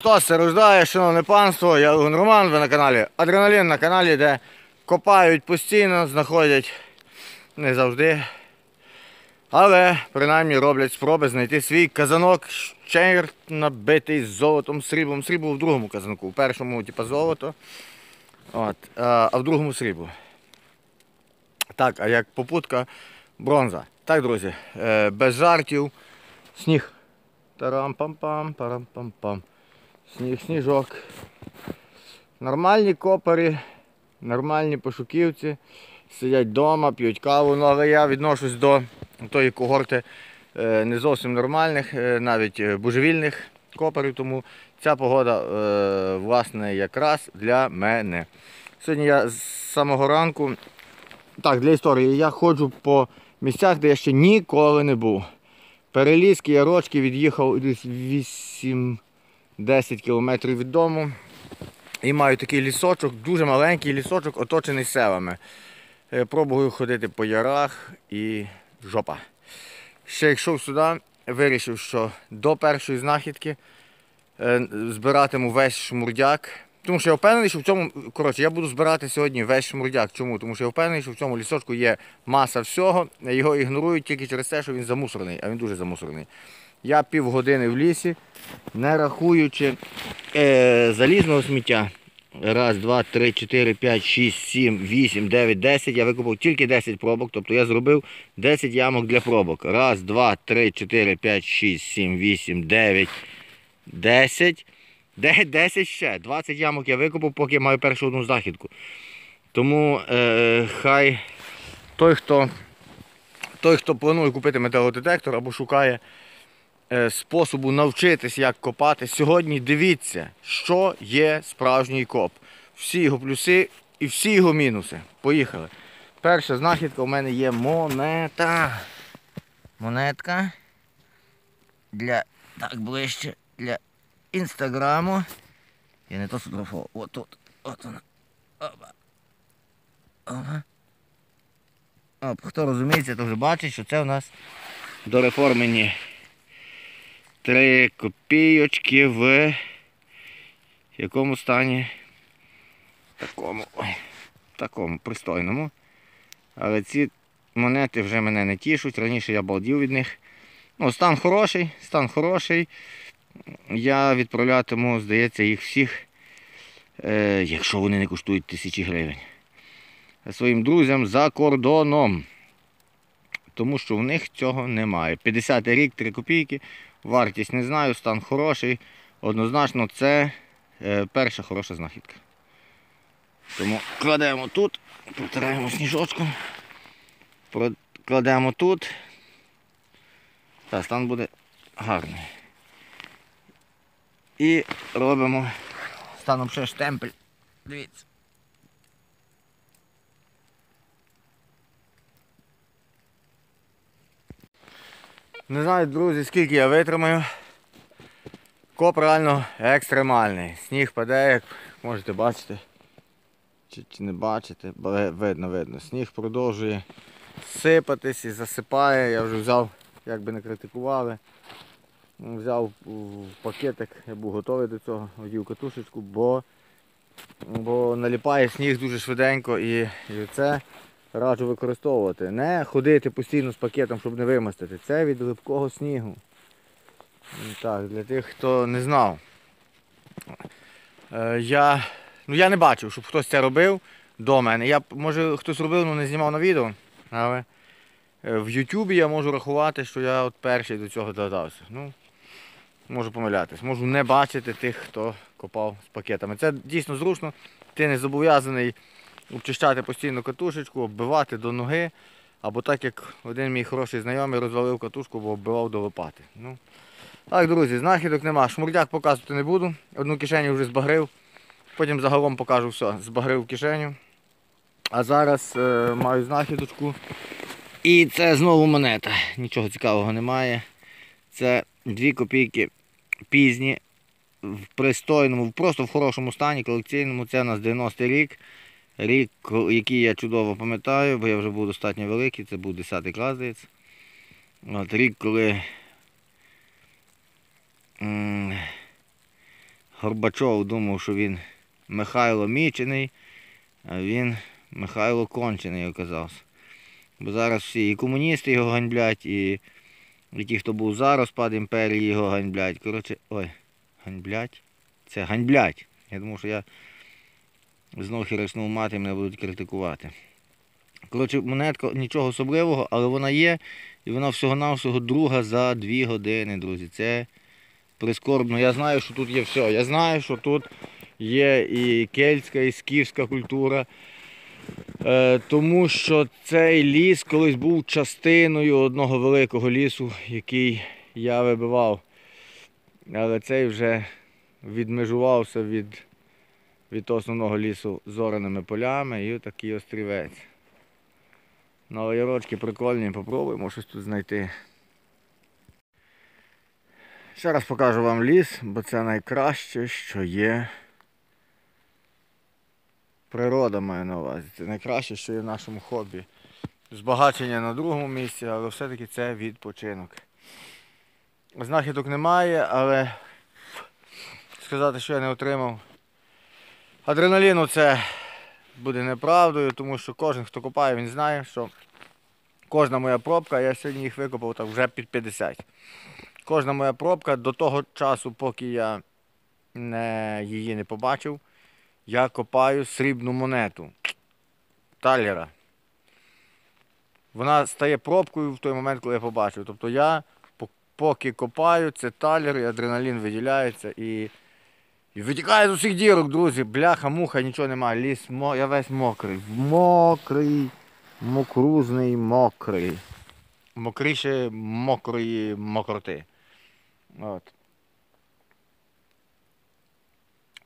Хто рождає, шановне панство, я Лугун Роман, ви на каналі Адреналін на каналі, де копають постійно, знаходять не завжди. Але принаймні роблять спроби знайти свій казанок, щейр набитий золотом, сріблом. Срібло в другому казанку. В першому, типу, золото, от, а а в другому срібло. Так, а як попутка бронза. Так, друзі, е, без жартів, сніг. Тарам-пам-пам, парам-пам-пам. Сніг, сніжок. Нормальні копери, нормальні пошуківці. Сидять вдома, п'ють каву, ну але я відношусь до тої когорти е, не зовсім нормальних, е, навіть е, божевільних коперів, тому ця погода власне якраз для мене. Сьогодні я з самого ранку, так, для історії, я ходжу по місцях, де я ще ніколи не був. Перелізки, ярочки від'їхав десь 8-10 кілометрів від дому. І маю такий лісочок, дуже маленький лісочок, оточений селами. Е, Пробую ходити по ярах і жопа. Ще йшов сюди, вирішив, що до першої знахідки е, збиратиму весь шмурдяк. Тому що я впевнений, що в цьому, коротше, я буду збирати сьогодні весь шмурдяк. Чому? Тому що я впевнений, що в цьому лісочку є маса всього, його ігнорують тільки через те, що він замусорений, а він дуже замусорений. Я півгодини в лісі, не рахуючи е, залізного сміття. Раз, два, три, чотири, п'ять, шість, сім, вісім, дев'ять, десять. Я викопав тільки 10 пробок, тобто я зробив 10 ямок для пробок. Раз, два, три, чотири, п'ять, шість, сім, вісім, дев'ять, десять. Де- 10 ще. 20 ямок я викопав, поки я маю першу одну знахідку. Тому е, хай той, хто, той, хто планує купити металодетектор або шукає способу навчитись, як копати, сьогодні дивіться, що є справжній коп. Всі його плюси і всі його мінуси. Поїхали. Перша знахідка у мене є монета. Монетка. Для так ближче для інстаграму. Я не то сфотографував. От тут. От вона. Опа. Опа. Оп, хто розуміється, то вже бачить, що це у нас дореформені три копійочки в якому стані? Такому. Такому пристойному. Але ці монети вже мене не тішуть. Раніше я балдів від них. Ну, стан хороший, стан хороший. Я відправлятиму, здається, їх всіх, е, якщо вони не коштують тисячі гривень. Своїм друзям за кордоном. Тому що в них цього немає. 50 рік, 3 копійки. Вартість не знаю, стан хороший. Однозначно це е, перша хороша знахідка. Тому кладемо тут, протираємо сніжочком, кладемо тут. Та, стан буде гарний. І робимо станом ще штемпель. Дивіться. Не знаю, друзі, скільки я витримаю. Коп реально екстремальний. Сніг паде, як можете бачити. Чи, чи не бачите, видно, видно. Сніг продовжує сипатись і засипає. Я вже взяв, як би не критикували. Взяв пакетик, я був готовий до цього, одів катушечку, бо, бо наліпає сніг дуже швиденько і, і це раджу використовувати. Не ходити постійно з пакетом, щоб не вимастити. Це від липкого снігу. Ну, Так, для тих, хто не знав. Е, я, ну, я не бачив, щоб хтось це робив до мене. Я, може хтось робив, але не знімав на відео. Але е, в Ютубі я можу рахувати, що я от перший до цього додався. Ну, можу помилятись. Можу не бачити тих, хто копав з пакетами. Це дійсно зручно. Ти не зобов'язаний обчищати постійно катушечку, оббивати до ноги. Або так як один мій хороший знайомий розвалив катушку, бо оббивав до лопати. Ну, так, друзі, знахідок нема. Шмурдяк показувати не буду. Одну кишеню вже збагрив. Потім загалом покажу все. Збагрив кишеню. А зараз е, маю знахідочку. І це знову монета. Нічого цікавого немає. Це 2 копійки пізні, в пристойному, просто в хорошому стані, колекційному. Це у нас 90-й рік. Рік, який я чудово пам'ятаю, бо я вже був достатньо великий, це був 10 клас, здається. От, рік, коли Горбачов думав, що він Михайло Мічений, а він Михайло Кончений оказався. Бо зараз всі і комуністи його ганьблять, і, і ті, хто був за розпад імперії, його ганьблять. Коротше, ой, ганьблять? Це ганьблять. Я думав, що я знову хірочнув мати, мене будуть критикувати. Коротше, монетка нічого особливого, але вона є, і вона всього-навсього друга за дві години, друзі. Це прискорбно. Я знаю, що тут є все. Я знаю, що тут є і кельтська, і скіфська культура. Е, тому що цей ліс колись був частиною одного великого лісу, який я вибивав. Але цей вже відмежувався від, від основного лісу зораними полями і такий острівець. Ну, але ярочки прикольні, попробуємо щось тут знайти. Ще раз покажу вам ліс, бо це найкраще, що є. Природа має на увазі. Це найкраще, що є в нашому хобі. Збагачення на другому місці, але все-таки це відпочинок. Знахідок немає, але сказати, що я не отримав. Адреналіну це буде неправдою, тому що кожен, хто копає, він знає, що кожна моя пробка, я сьогодні їх викопав так вже під 50. Кожна моя пробка до того часу, поки я не, її не побачив, я копаю срібну монету талера. Вона стає пробкою в той момент, коли я побачив. Тобто я поки копаю, це талер, і адреналін виділяється і, і витікає з усіх дірок, друзі. Бляха, муха, нічого немає. Ліс, мо... я весь мокрий. Мокрий, мокрузний, мокрий. Мокріше мокрої мокроти. От.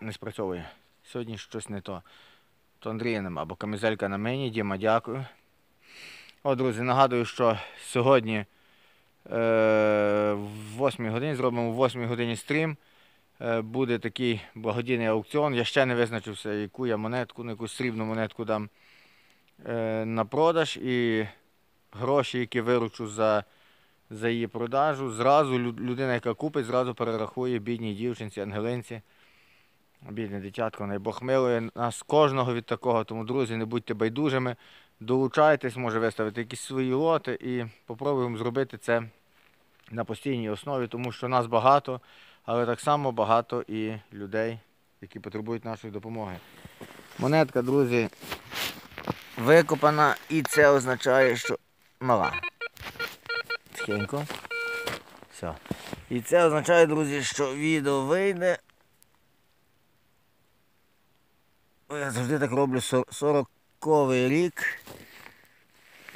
Не спрацьовує. Сьогодні щось не то. То Андрія нема, бо камізелька на мені. Діма, дякую. О, друзі, нагадую, що сьогодні е, в 8 годині зробимо в 8 годині стрім. Е, буде такий благодійний аукціон. Я ще не визначився, яку я монетку, на якусь срібну монетку дам е, на продаж. І гроші, які виручу за, за її продажу, зразу людина, яка купить, зразу перерахує бідній дівчинці, ангелинці. Бідне дитятко, най Бог милує нас кожного від такого. Тому, друзі, не будьте байдужими, долучайтесь, може виставити якісь свої лоти і попробуємо зробити це на постійній основі, тому що нас багато, але так само багато і людей, які потребують нашої допомоги. Монетка, друзі, викопана, і це означає, що мала. Тихенько. Все. І це означає, друзі, що відео вийде. О, Я завжди так роблю 40-й рік.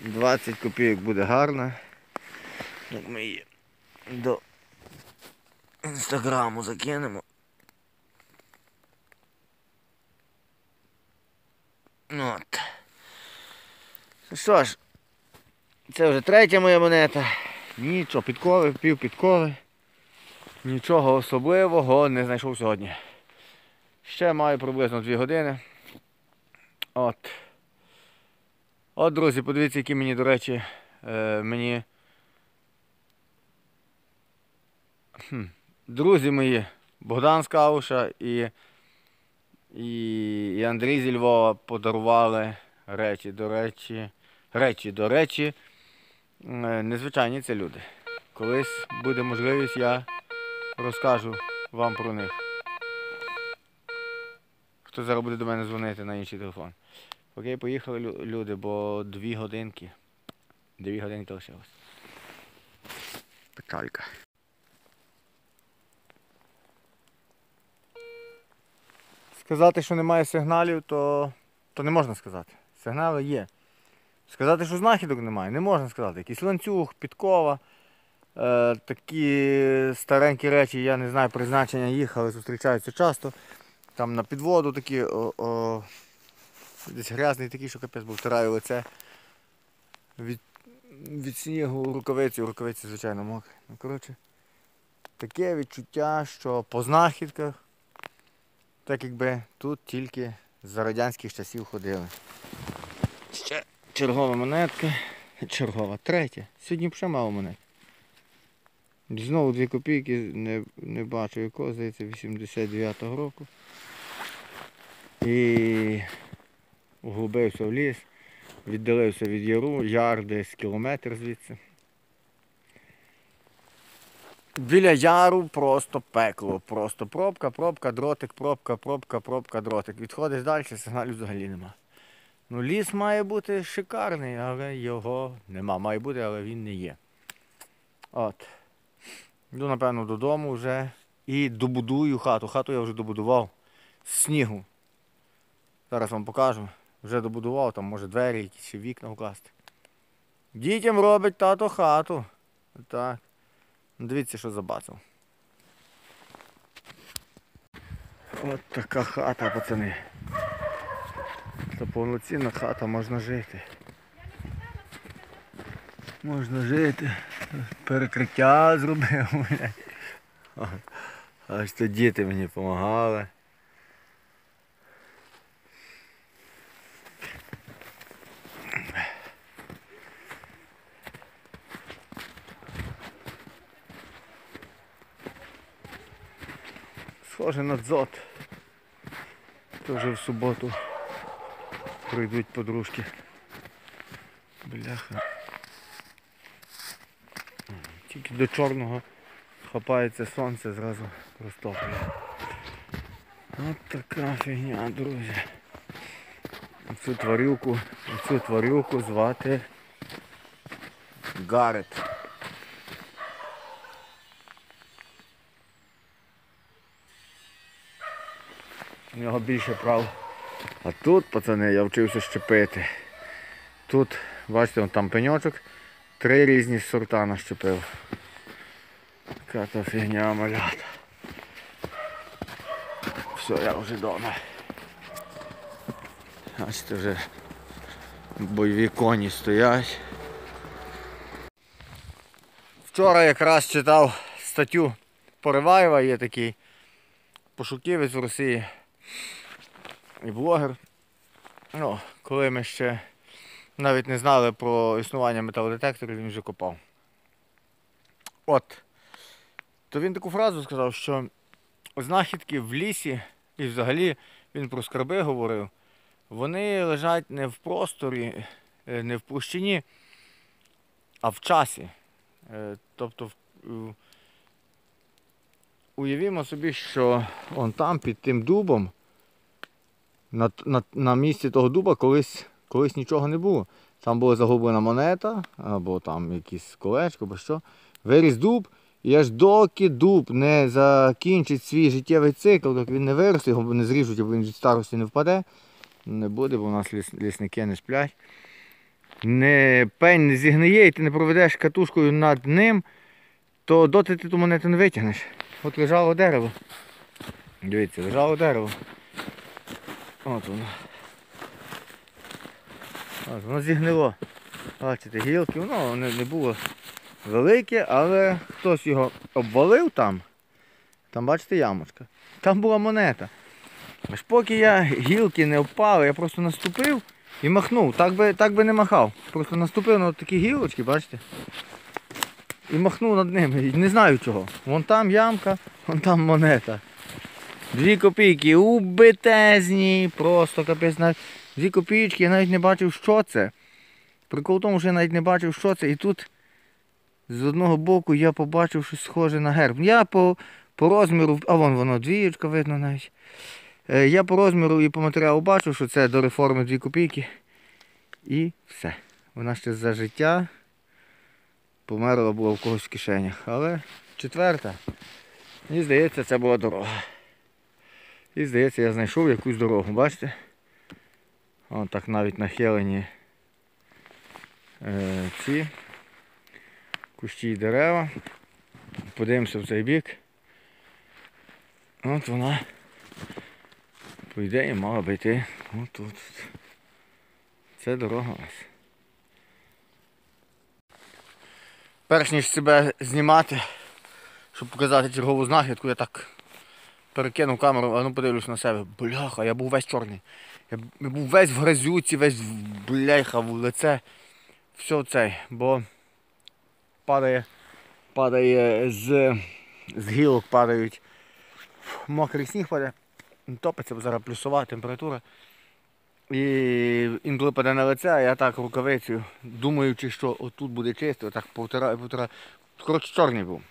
20 копійок буде гарно. Як ми її до інстаграму закинемо. Ну От. Ну Що ж, це вже третя моя монета. Нічого, підкови, пів підкови. Нічого особливого не знайшов сьогодні. Ще маю приблизно 2 години. От. От, друзі, подивіться, які мені, до речі, е, мені. Хм. Друзі мої, Богдан з Кауша і, і, і Андрій зі Львова подарували речі, до речі, речі, до речі, е, незвичайні це люди. Колись буде можливість, я розкажу вам про них. Хто зараз буде до мене дзвонити на інший телефон. Окей, поїхали люди, бо дві годинки. Дві годинки лишилось. Печалька. Сказати, що немає сигналів, то, то не можна сказати. Сигнали є. Сказати, що знахідок немає, не можна сказати. Якийсь ланцюг, підкова. Е, такі старенькі речі, я не знаю призначення їх, але зустрічаються часто. Там на підводу такі, о, о, десь грязний такий, що капець, бо втираю лице. Від, від снігу рукавиці, рукавиці, звичайно, мокрі. Ну, коротше, таке відчуття, що по знахідках, так якби тут тільки за радянських часів ходили. Ще чергова монетка. Чергова, третя. Сьогодні ще мало монет. Знову 2 копійки, не, не бачу якого, здається, 89-го року. І углубився в ліс, віддалився від яру, яр десь кілометр звідси. Біля яру просто пекло, просто пробка, пробка, дротик, пробка, пробка, пробка, дротик. Відходиш далі, сигналів взагалі нема. Ну, ліс має бути шикарний, але його нема. Має бути, але він не є. От. Йду, напевно, додому вже і добудую хату. Хату я вже добудував з снігу. Зараз вам покажу. Вже добудував, там може двері, якісь вікна вкласти. Дітям робить тато хату. Так. Дивіться, що забацав. От така хата, пацани. Це повноцінна хата, можна жити. Можна жити. Перекриття зробив. Аж то діти мені допомагали. Схоже на дзот. Тоже в суботу прийдуть подружки. Бляха. Тільки до чорного хапається сонце, зразу розтоплює. От така фігня, друзі. Цю тварюку, цю тварюку звати Гарет. У нього більше прав. А тут, пацани, я вчився щепити. Тут, бачите, там пеньочок, три різні сорта нащепив. Така то фігня малята. Все, я вже вдома. Бачите, вже бойові коні стоять. Вчора якраз читав статтю Пориваєва, є такий пошуківець в Росії і блогер. Ну, коли ми ще навіть не знали про існування металодетекторів, він вже копав. От. То він таку фразу сказав, що знахідки в лісі, і взагалі він про скарби говорив, вони лежать не в просторі, е, не в площині, а в часі. Е, Тобто, в- уявімо собі, що он там під тим дубом, на, на, на місці того дуба колись, колись нічого не було. Там була загублена монета, або там якісь колечко, або що. Виріс дуб, і аж доки дуб не закінчить свій життєвий цикл, доки він не виросте, його не зріжуть, або він від старості не впаде. Не буде, бо у нас ліс, лісники не сплять. Не, пень не зігниє і ти не проведеш катушкою над ним, то доти ти ту монету не витягнеш. От лежало дерево. Дивіться, лежало дерево. От воно. От, воно зігнило. Бачите, гілки, воно не, не було велике, але хтось його обвалив там. Там, бачите, ямочка. Там була монета. Аж поки я гілки не впали, я просто наступив і махнув. Так би, так би не махав. Просто наступив на такі гілочки, бачите? І махнув над ними. І не знаю чого. Вон там ямка, вон там монета. Дві копійки убитезні, просто капець навіть. Дві копійки, я навіть не бачив, що це. Прикол в тому, що я навіть не бачив, що це. І тут з одного боку я побачив щось схоже на герб. Я по, по розміру, а вон воно, двієчка видно навіть. Е, Я по розміру і по матеріалу бачив, що це до реформи 2 копійки. І все. Вона ще за життя померла була в когось в кишенях. Але четверта. Мені здається, це була дорога. І здається, я знайшов якусь дорогу, бачите? Вон так навіть нахилені е, ці кущі і дерева. Подивимося в цей бік. От вона, по ідеї, мала би йти отут. Це дорога у нас. Перш ніж себе знімати, щоб показати чергову знахідку, я так перекинув камеру, а ну подивлюсь на себе. Бляха, я був весь чорний. Я був весь в грязюці, весь бляха в лице. Все це, бо падає падає з, з гілок падають. Мокрий сніг падає, топиться, зараз плюсова температура. І інколи паде на лице, а я так рукавицею, думаючи, що отут буде чисто, так повтираю, повтираю. Коротше, чорний був.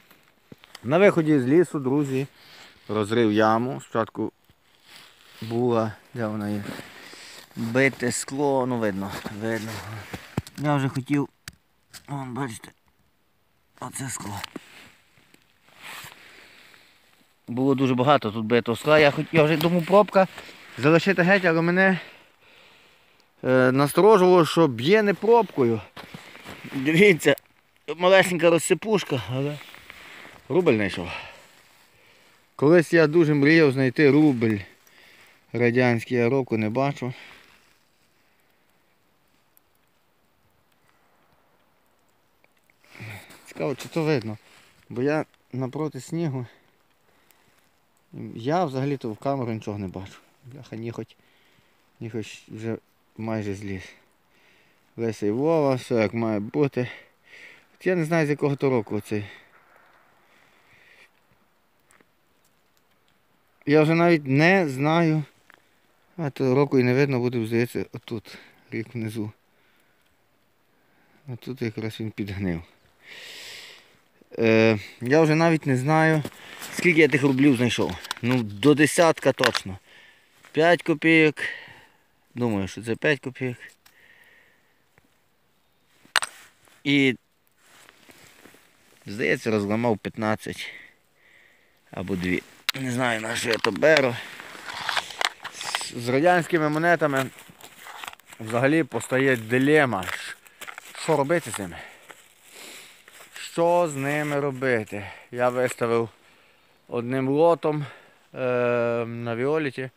На виході з лісу, друзі, розрив яму. Спочатку була, де вона є? Бите скло, ну видно, видно. Я вже хотів, вон, бачите, оце скло. Було дуже багато тут битого скла. Я, хоч, я вже думав пробка залишити геть, але мене насторожувало, що б'є не пробкою. Дивіться, малесенька розсипушка, але рубль знайшов. Колись я дуже мріяв знайти рубль радянський, я року не бачу. Цікаво, чи то видно. Бо я напроти снігу. Я взагалі-то в камеру нічого не бачу. Бляха, ніхоть, ніхоть вже майже зліз. Леся і Вова, все як має бути. От я не знаю з якого то року оцей. Я вже навіть не знаю. А то року і не видно буде, здається, отут, рік внизу. А тут якраз він підгнив. Е, я вже навіть не знаю, скільки я тих рублів знайшов. Ну, до десятка точно. 5 копійок. Думаю, що це 5 копійок. І здається, розламав 15 або 2. Не знаю на що я то беру. З- радянськими монетами взагалі постає дилема. Що робити з ними? Що з ними робити? Я виставив одним лотом е, на Віоліті.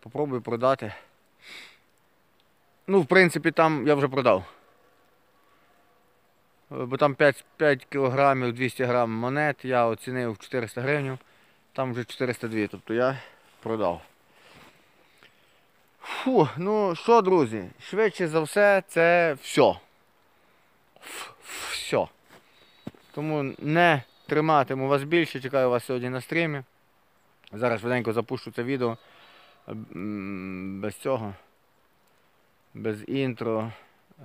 Попробую продати. Ну, в принципі, там я вже продав. Е, Бо там 5, 5 кілограмів 200 грам монет, я оцінив 400 гривень, там вже 402, тобто я продав. Фу, ну що, друзі, швидше за все, це все. Все. Тому не триматиму вас більше, чекаю вас сьогодні на стрімі. Зараз швиденько запущу це відео без цього, без інтро.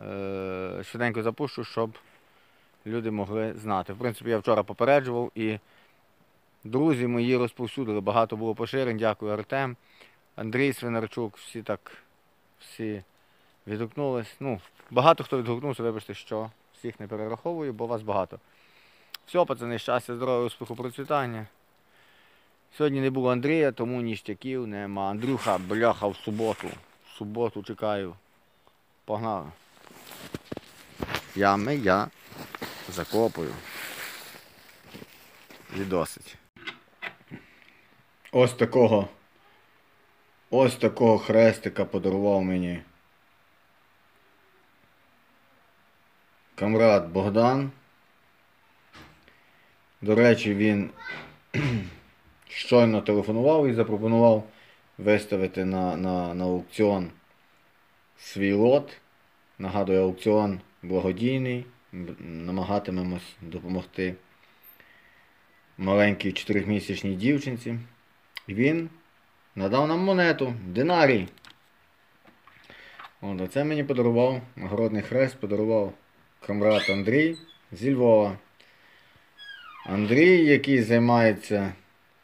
Е, Швиденько запущу, щоб люди могли знати. В принципі, я вчора попереджував і друзі мої розповсюдили. Багато було поширень. Дякую, Артем, Андрій Свинарчук, всі так всі відгукнулись. Ну, багато хто відгукнувся, вибачте, що всіх не перераховую, бо вас багато. Все, пацани, щастя, здоров'я, успіху, процвітання. Сьогодні не було Андрія, тому ніштяків нема. Андрюха, бляха, в суботу. В суботу чекаю. Погнали. Ями я закопую. І досить. Ось такого. Ось такого хрестика подарував мені. Камрад Богдан. До речі, він щойно телефонував і запропонував виставити на, на, на аукціон свій лот. Нагадую, аукціон благодійний. Намагатимемось допомогти маленькій 4-місячній дівчинці. Він надав нам монету, динарій. От, це мені подарував нагородний хрест, подарував камрад Андрій зі Львова. Андрій, який займається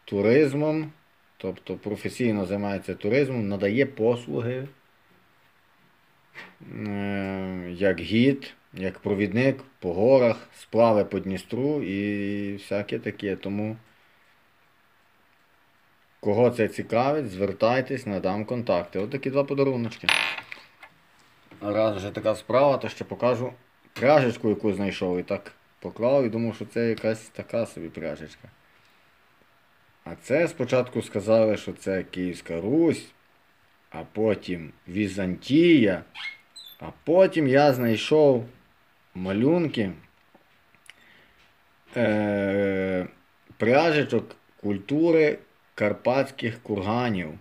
туризмом, тобто професійно займається туризмом, надає послуги як гід, як провідник по горах, сплави по Дністру і всяке таке. Тому, кого це цікавить, звертайтесь, надам контакти. Ось такі два подаруночки. А раз вже така справа, то ще покажу пряжечку, яку знайшов. І так поклав і думав, що це якась така собі пряжечка. А це спочатку сказали, що це Київська Русь, а потім Візантія, а потім я знайшов малюнки е- пряжечок культури карпатських курганів.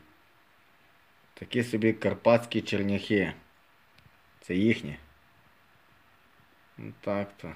Такі собі карпатські черняхи. Це їхні. Ну так то.